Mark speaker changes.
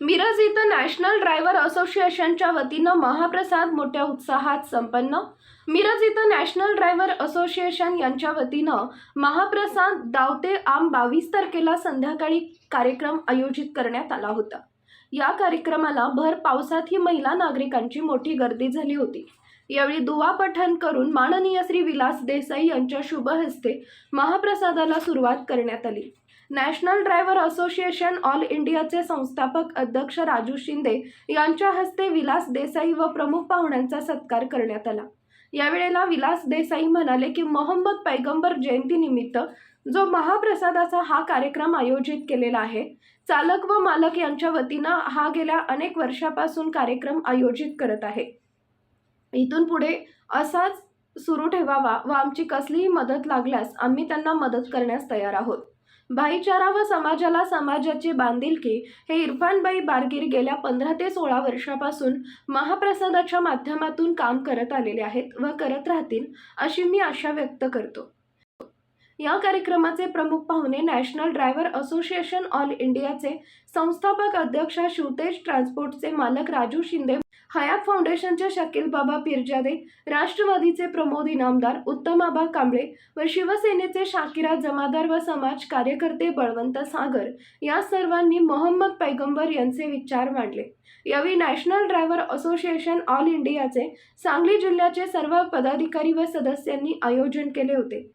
Speaker 1: मिरज इथं national driver असोसिएशनच्या वतीनं महाप्रसाद मोठ्या उत्साहात संपन्न. मिरज इथं नॅशनल ड्रायव्हर असोसिएशन यांच्या वतीनं महाप्रसाद दावते आम बावीस तारखेला संध्याकाळी कार्यक्रम आयोजित करण्यात आला होता. या कार्यक्रमाला भर पावसात ही महिला नागरिकांची मोठी गर्दी झाली होती. यावेळी दुवा पठण करून माननीय श्री विलास देसाई यांच्या शुभ हस्ते महाप्रसादाला सुरुवात करण्यात आली. नॅशनल ड्रायव्हर असोसिएशन ऑल इंडियाचे संस्थापक अध्यक्ष राजू शिंदे यांच्या हस्ते विलास देसाई व प्रमुख पाहुण्यांचा सत्कार करण्यात आला. यावेळेला विलास देसाई म्हणाले की मोहम्मद पैगंबर जयंतीनिमित्त जो महाप्रसादाचा हा कार्यक्रम आयोजित केलेला आहे चालक व मालक यांच्या वतीनं हा गेल्या अनेक वर्षापासून कार्यक्रम आयोजित करत आहे. इथून पुढे असाच सुरू ठेवावा व आमची कसलीही मदत लागल्यास आम्ही त्यांना मदत करण्यास तयार आहोत. भाईचारा व समाजाला समाजाची बांधिलकी हे इरफानबाई बारगीर गेल्या पंधरा ते सोळा वर्षापासून महाप्रसादाच्या माध्यमातून काम करत आलेले आहेत व करत राहतील अशी मी आशा व्यक्त करतो. या कार्यक्रमाचे प्रमुख पाहुणे नॅशनल ड्रायव्हर असोसिएशन ऑल इंडियाचे संस्थापक अध्यक्ष शिवतेज ट्रान्सपोर्टचे मालक राजू शिंदे हयात फाउंडेशनचे शकील बाबा पिरजादे राष्ट्रवादीचे प्रमोद इनामदार उत्तमाबा कांबळे व शिवसेनेचे शाकिरा जमादार व समाज कार्यकर्ते बळवंत सागर या सर्वांनी मोहम्मद पैगंबर यांचे विचार मांडले. यावेळी नॅशनल ड्रायव्हर असोसिएशन ऑल इंडियाचे सांगली जिल्ह्याचे सर्व पदाधिकारी व सदस्यांनी आयोजन केले होते.